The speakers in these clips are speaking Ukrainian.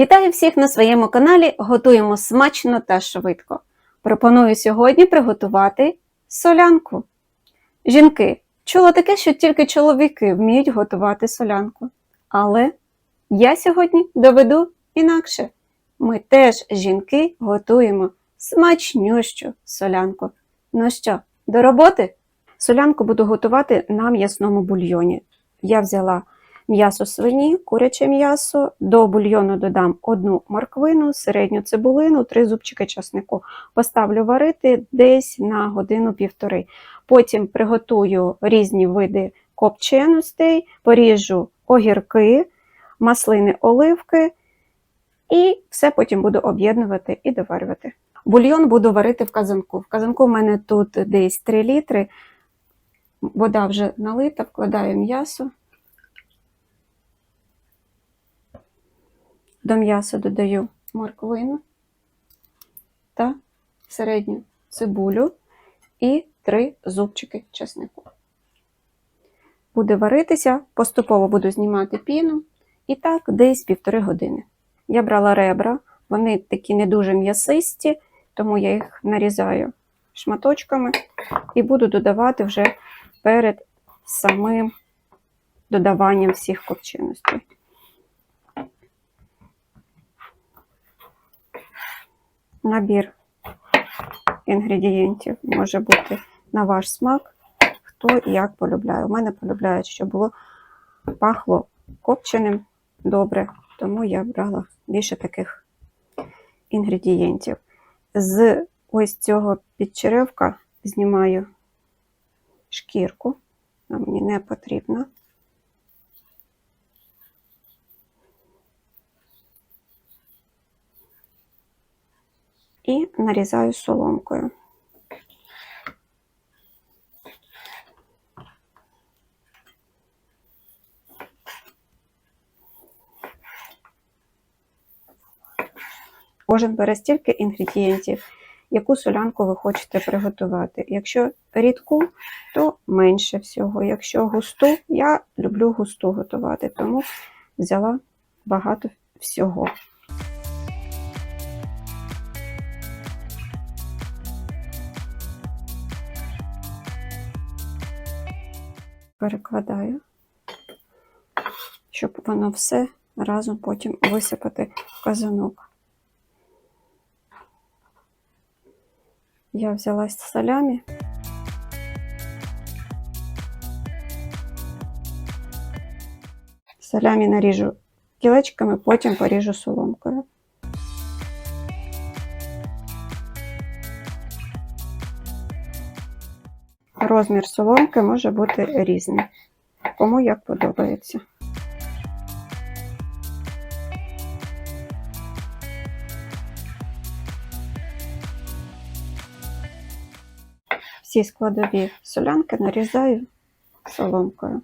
Вітаю всіх на своєму каналі. Готуємо смачно та швидко. Пропоную сьогодні приготувати солянку. Жінки, чула таке, що тільки чоловіки вміють готувати солянку. Але я сьогодні доведу інакше. Ми теж, жінки, готуємо смачнющу солянку. Ну що, до роботи? Солянку буду готувати на м'ясному бульйоні. Я взяла м'ясо свині, куряче м'ясо. До бульйону додам одну морквину, середню цибулину, три зубчики часнику. Поставлю варити десь на годину-півтори. Потім приготую різні види копченостей, поріжу огірки, маслини, оливки і все потім буду об'єднувати і доварювати. Бульйон буду варити в казанку. В казанку в мене тут десь 3 літри. Вода вже налита, вкладаю м'ясо. До м'яса додаю морквину та середню цибулю і три зубчики чеснику. Буде варитися, поступово буду знімати піну і так десь півтори години. Я брала ребра, вони такі не дуже м'ясисті, тому я їх нарізаю шматочками і буду додавати вже перед самим додаванням всіх копченостей. Набір інгредієнтів може бути на ваш смак, хто як полюбляє. У мене полюбляють, щоб було пахло копченим добре, тому я брала більше таких інгредієнтів. З ось цього підчеревка знімаю шкірку, вона мені не потрібна. І нарізаю соломкою. Кожен бере стільки інгредієнтів, яку солянку ви хочете приготувати. Якщо рідку, то менше всього. Якщо густу, я люблю густу готувати, тому взяла багато всього. Перекладаю, щоб воно все разом потім висипати в казанок. Я взяла салямі. Салямі наріжу кілечками, потім поріжу соломкою. Розмір соломки може бути різний, кому як подобається. Всі складові солянки нарізаю соломкою.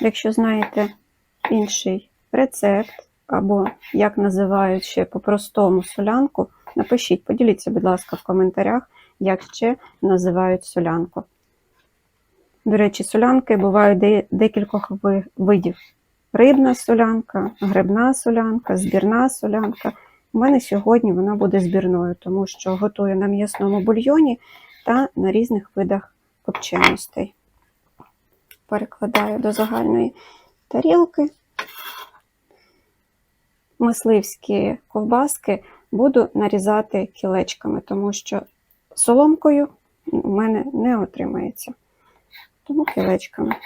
Якщо знаєте інший рецепт, або як називають ще по-простому солянку, напишіть, поділіться, будь ласка, в коментарях, як ще називають солянку. До речі, солянки бувають декількох видів. Рибна солянка, грибна солянка, збірна солянка. У мене сьогодні вона буде збірною, тому що готую на м'ясному бульйоні та на різних видах копченостей. Перекладаю до загальної тарілки. Мисливські ковбаски буду нарізати кілечками, тому що соломкою у мене не отримається. Тому кілечками.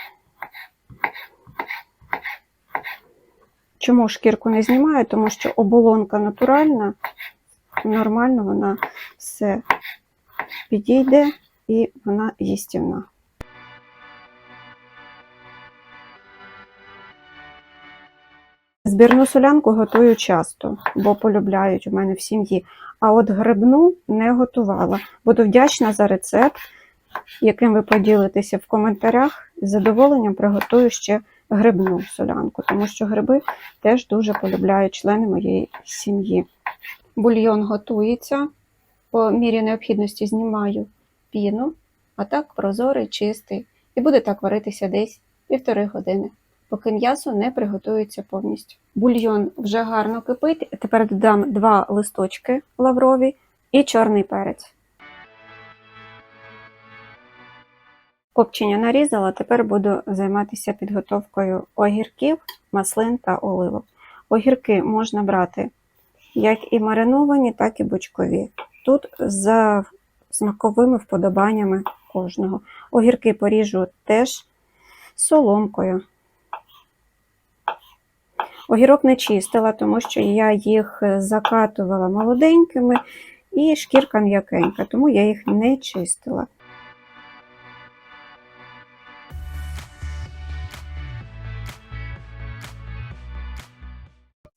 Чому шкірку не знімаю? Тому що оболонка натуральна, нормально вона все підійде і вона їстівна. Збірну солянку готую часто, бо полюбляють у мене в сім'ї. А от грибну не готувала. Буду вдячна за рецепт, яким ви поділитеся в коментарях. З задоволенням приготую ще грибну солянку, тому що гриби теж дуже полюбляють члени моєї сім'ї. Бульйон готується. По мірі необхідності знімаю піну, а так прозорий, чистий. і буде так варитися десь півтори години, поки м'ясо не приготується повністю. Бульйон вже гарно кипить. Тепер додам два листочки лаврові і чорний перець. Копчення нарізала, тепер буду займатися підготовкою огірків, маслин та оливок. Огірки можна брати як і мариновані, так і бочкові. Тут за смаковими вподобаннями кожного. Огірки поріжу теж соломкою. Огірок не чистила, тому що я їх закатувала молоденькими і шкірка м'якенька, тому я їх не чистила.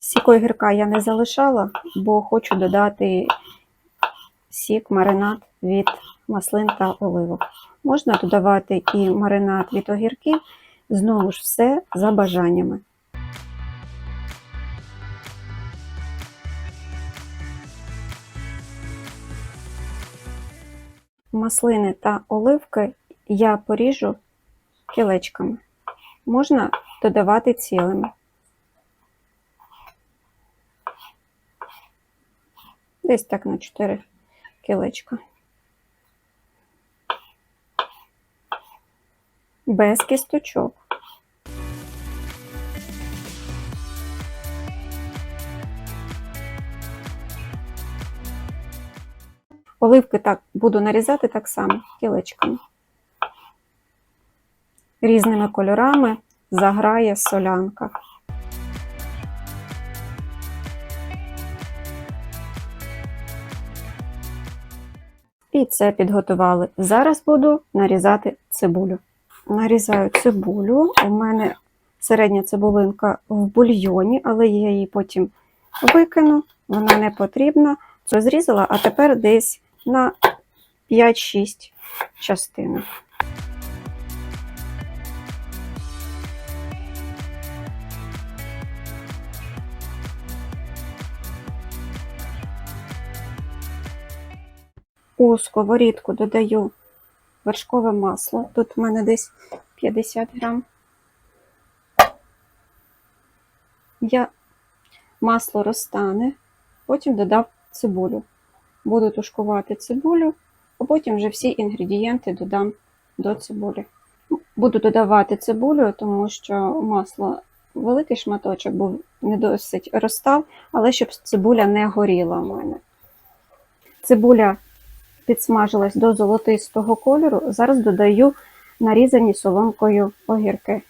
Сік огірка я не залишала, бо хочу додати сік, маринад від маслин та оливок. Можна додавати і маринад від огірків, знову ж все за бажаннями. Маслини та оливки я поріжу кілечками. Можна додавати цілими. Десь так на 4 кілечка. Без кісточок. Оливки так буду нарізати так само кілечками. Різними кольорами заграє солянка. І це підготували. Зараз буду нарізати цибулю. Нарізаю цибулю. У мене середня цибулинка в бульйоні, але я її потім викину, вона не потрібна. Це зрізала, а тепер десь на 5-6 частинок. У сковорідку додаю вершкове масло. Тут в мене десь 50 грам. Я масло розтане, потім додав цибулю. Буду тушкувати цибулю, а потім вже всі інгредієнти додам до цибулі. Буду додавати цибулю, тому що масло великий шматочок був не досить розстав, але щоб цибуля не горіла в мене. Цибуля підсмажилась до золотистого кольору. Зараз додаю нарізані соломкою огірки.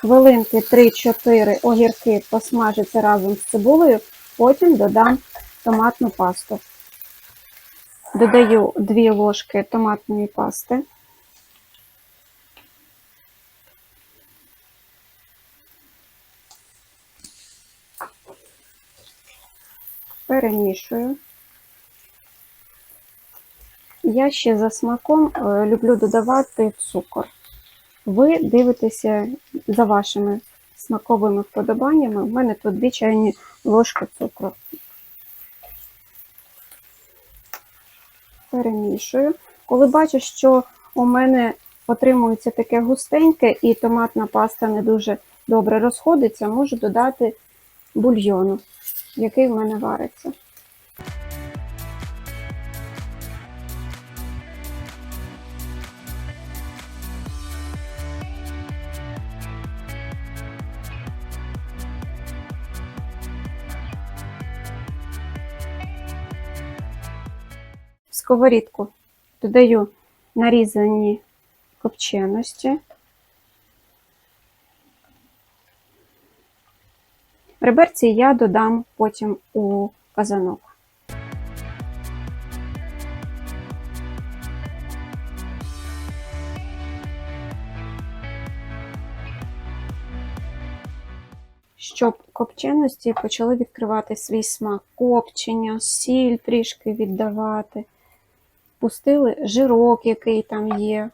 Хвилинки 3-4 огірки посмажаться разом з цибулею, потім додам томатну пасту. Додаю 2 ложки томатної пасти. перемішую. Я ще за смаком е, люблю додавати цукор. Ви дивитеся за вашими смаковими вподобаннями. У мене тут 2 чайні ложки цукру. Перемішую. Коли бачу, що у мене отримується таке густеньке і томатна паста не дуже добре розходиться, можу додати бульйону який в мене вариться. Сковорідку додаю нарізані копченості. Реберці я додам потім у казанок. Щоб копченості почали відкривати свій смак, копчення, сіль трішки віддавати, пустили жирок, який там є.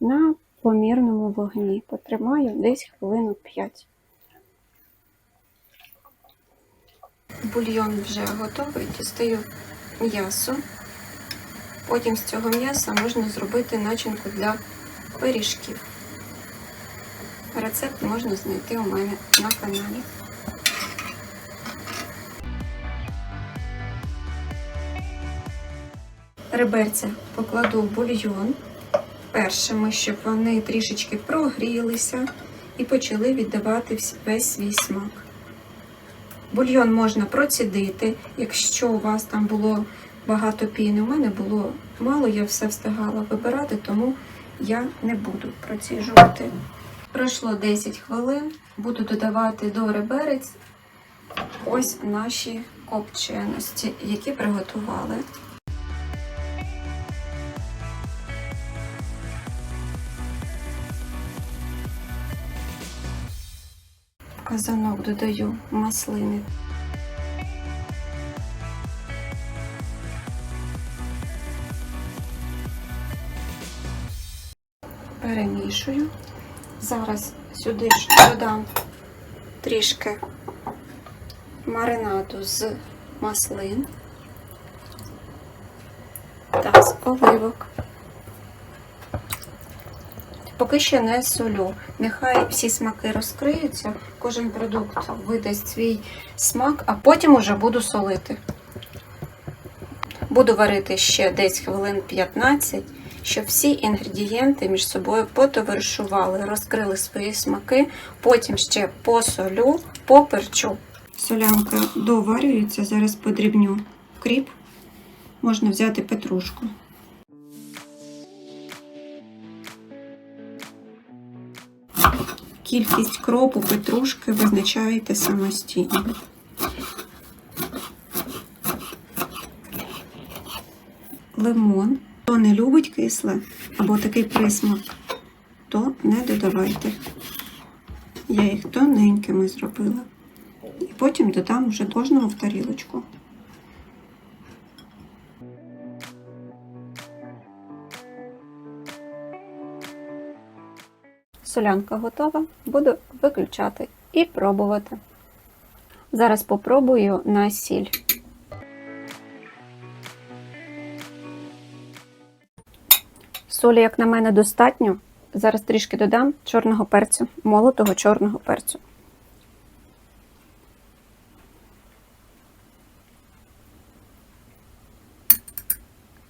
На помірному вогні. Потримаю десь хвилинок 5. Бульйон вже готовий, дістаю м'ясо. Потім з цього м'яса можна зробити начинку для пиріжків. Рецепт можна знайти у мене на каналі. Реберця покладу бульйон першими, щоб вони трішечки прогрілися і почали віддавати весь свій смак. Бульйон можна процідити, якщо у вас там було багато піни. У мене було мало, я все встигала вибирати, тому я не буду проціжувати. Пройшло 10 хвилин, буду додавати до реберець ось наші копченості, які приготували. Казанок додаю маслини. Перемішую. Зараз сюди ж додам трішки маринаду з маслин та з оливок. Поки що не солю. Нехай всі смаки розкриються, кожен продукт видасть свій смак, а потім уже буду солити. Буду варити ще десь хвилин 15, щоб всі інгредієнти між собою потоваришували, розкрили свої смаки, потім ще посолю, поперчу. Солянка доварюється, зараз подрібню кріп. Можна взяти петрушку. Кількість кропу петрушки визначаєте самостійно. Лимон. Хто не любить кисле або такий присмак, то не додавайте. Я їх тоненькими зробила. І потім додам вже кожного в тарілочку. Солянка готова, буду виключати і пробувати. Зараз попробую на сіль. Солі, як на мене, достатньо. Зараз трішки додам чорного перцю, молотого чорного перцю.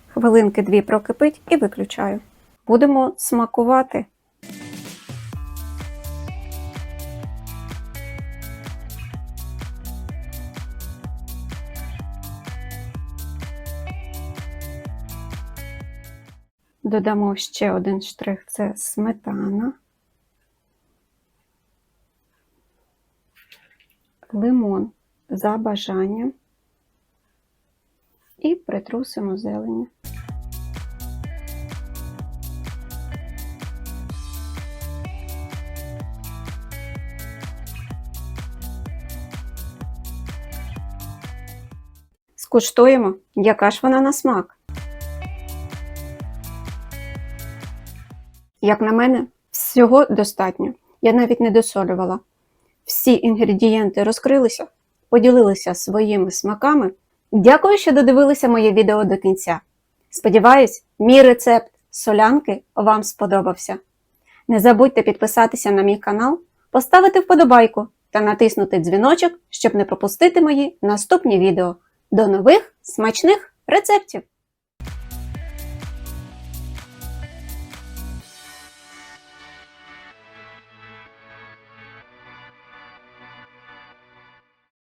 Хвилинки дві прокипить і виключаю. Будемо смакувати. Додамо ще один штрих це сметана, лимон за бажанням і притрусимо зелені. Скуштуємо, яка ж вона на смак. Як на мене, всього достатньо. Я навіть не досолювала. Всі інгредієнти розкрилися, поділилися своїми смаками. Дякую, що додивилися моє відео до кінця. Сподіваюсь, мій рецепт солянки вам сподобався. Не забудьте підписатися на мій канал, поставити вподобайку та натиснути дзвіночок, щоб не пропустити мої наступні відео. До нових смачних рецептів!